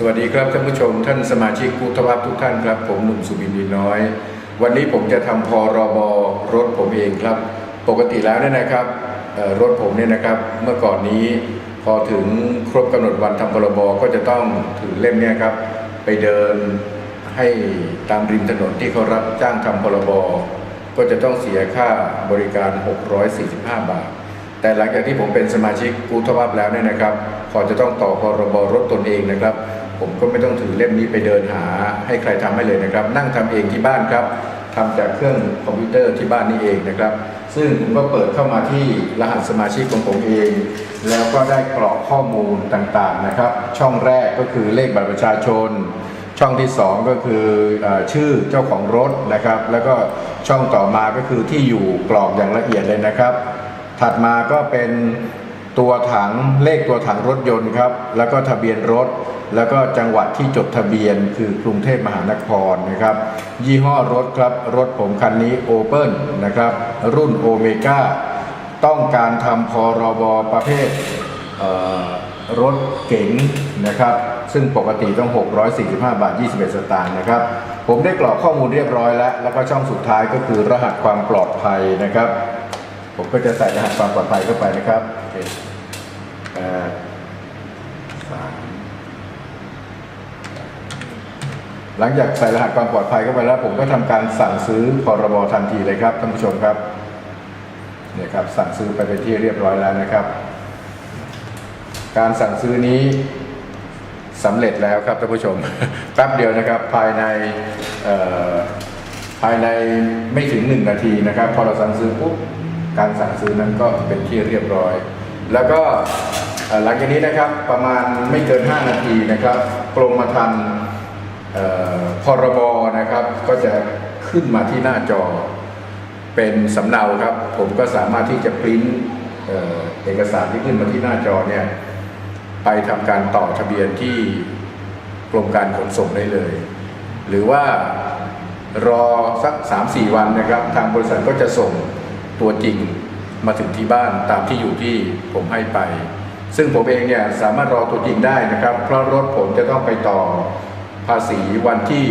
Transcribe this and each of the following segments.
สวัสดีครับท่านผู้ชม ท่านสมาชิกผู้ทวัพทุกท่านครับ ผมหนุ่มสุบินดีน้อย วันนี้ผมจะทำพรบรถผมเองครับ ปกติแล้วเนี่ยนะครับรถผมเนี่ยนะครับเมื่อก่อนนี้พอถึงครบกำหนดวันทำพรบก็จะต้องถือเล่มเนี่ยครับ ไปเดินให้ตามริมถนนที่เขารับจ้างทำพรบก็จะต้องเสียค่าบริการ 645 บาท แต่หลังจากที่ผมเป็นสมาชิกกูทวับแล้วเนี่ยนะครับพอจะต้องต่อพรบรถตนเองนะครับ ผมก็ไม่ต้องถือเล่มนี้ไปเดินหาให้ใครทำให้เลยนะครับ นั่งทำเองที่บ้านครับทำจากเครื่องคอมพิวเตอร์ที่บ้านนี่เองนะครับ ซึ่งผมก็เปิดเข้ามาที่รหัสสมาชิกของผมเอง แล้วก็ได้กรอกข้อมูลต่างๆนะครับ ช่องแรกก็คือเลขบัตรประชาชน ช่องที่ 2 ก็คืออชื่อเจ้าของรถนะครับ แล้วก็ช่องต่อมาก็คือที่อยู่กรอกอย่างละเอียดเลยนะครับ ถัดมาก็เป็น ตัวถังเลขตัวถังรถยนต์ครับ แล้วก็ทะเบียนรถ แล้วก็จังหวัดที่จดทะเบียนคือกรุงเทพมหานครนะครับ ยี่ห้อรถครับ รถผมคันนี้โอเปิลนะครับ รุ่นโอเมก้าต้องการทำพรบประเภทเรถเก๋งนะครับ ซึ่งปกติต้อง 645 บาท 21 สตางค์นะครับ ผมได้กรอกข้อมูลเรียบร้อยแล้ว แล้วก็ช่องสุดท้ายก็คือรหัสความปลอดภัยนะครับ ผมก็จะใส่รหัสความปลอดภัยเข้าไปนะครับ ดสามหลังจากใส่รหัสความปลอดภัยเข้าไปแล้ว ผมก็ทำการสั่งซื้อพรบทันทีเลยครับท่านผู้ชมครับเนี่ยครับสั่งซื้อไปเป็นที่เรียบร้อยแล้วนะครับ การสั่งซื้อนี้สำเร็จแล้วครับท่านผู้ชมแป๊บเดียวนะครับภายในภายในไม่ถึงหนึ่งนาทีนะครับ พอเราสั่งซื้อปุ๊บการสั่งซื้อนั้นก็เป็นที่เรียบร้อย แล้วก็ หลังจากนี้นะครับประมาณไม่เกิน 5 นาทีนะครับกรมธรรม์พรบนะครับ ก็จะขึ้นมาที่หน้าจอ เป็นสำเนาครับ ผมก็สามารถที่จะปริ้นเอ่อเอกสารที่ขึ้นมาที่หน้าจอเนี่ยไปทำการต่อทะเบียนที่กรมการขนส่งได้เลย หรือว่ารอสัก 3-4 วันนะครับ ทางบริษัทก็จะส่งตัวจริงมาถึงที่บ้านตามที่อยู่ที่ผมให้ไป ซึ่งผมเองเนี่ยสามารถรอตัวจริงได้นะครับ เพราะรถผมจะต้องไปต่อภาษีวันที่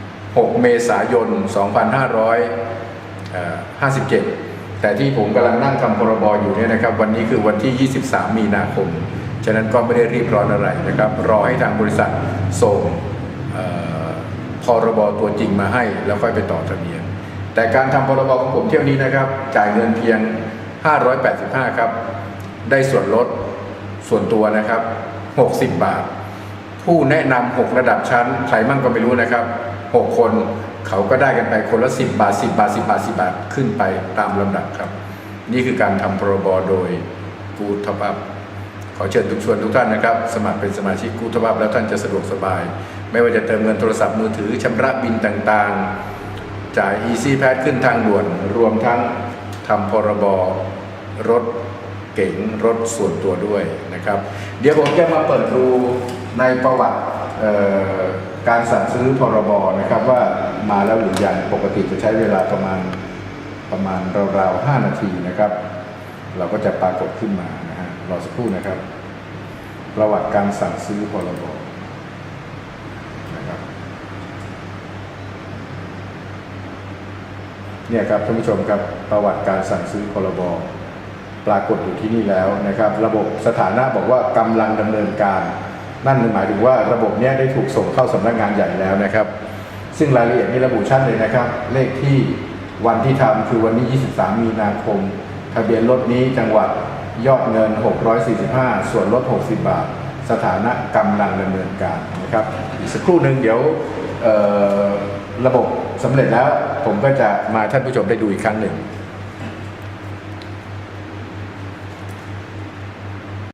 6 เมษายน 2557 แต่ที่ผมกำลังนั่งทำพรบอยู่เนี่ยนะครับ วันนี้คือวันที่ 23 มีนาคม ฉะนั้นก็ไม่ได้รีบร้อนอะไรนะครับ รอให้ทางบริษัทส่งพรบตัวจริงมาให้แล้วค่อยไปต่อทะเบียน แต่การทำพรบของผมเที่ยวนี้นะครับ จ่ายเงินเพียง 585 ครับ ได้ส่วนลด ส่วนตัวนะครับ 60 บาท ผู้แนะนำ6ระดับชั้น ใครมั่งก็ไม่รู้นะครับ 6 คนเขาก็ได้กันไปคนละ 10 บาท 10 บาท 10 บาท 10 บาท ขึ้นไปตามลำดับครับ นี่คือการทำพรบโดยกูทบับขอเชิญทุกชวนทุกท่านนะครับ สมัครเป็นสมาชิกกูทบับแล้วท่านจะสะดวกสบาย ไม่ว่าจะเติมเงินโทรศัพท์มือถือชำระบินต่างๆ จ่าย Easy p a s ขึ้นทางด่วน รวมทั้งทำพรบรถ เก๋งรถส่วนตัวด้วยนะครับ เดี๋ยวผมจะมาเปิดดูในประวัติการสั่งซื้อพรบนะครับว่ามาแล้วหรือยังปกติจะใช้เวลาประมาณประมาณราวๆ 5 นาทีนะครับ เราก็จะปรากฏขึ้นมานะฮะรอสักครู่นะครับ ประวัติการสั่งซื้อพรบนะครับเนี่ยครับท่านผู้ชมครับประวัติการสั่งซื้อพรบ ปรากฏอยู่ที่นี่แล้วนะครับ ระบบสถานะบอกว่ากำลังดำเนินการ นั่นหมายถึงว่าระบบนี้ได้ถูกส่งเข้าสำนักงานใหญ่แล้วนะครับ ซึ่งรายละเอียดนี่ระบุชัดเลยนะครับ เลขที่วันที่ทำคือวันนี้23 มีนาคม ทะเบียนรถนี้จังหวัดยอดเงิน 645 ส่วนลด 60 บาท สถานะกำลังดำเนินการนะครับ อีกสักครู่หนึ่งเดี๋ยวระบบสำเร็จแล้วผมก็จะมาท่านผู้ชมได้ดูอีกครั้งหนึ่ง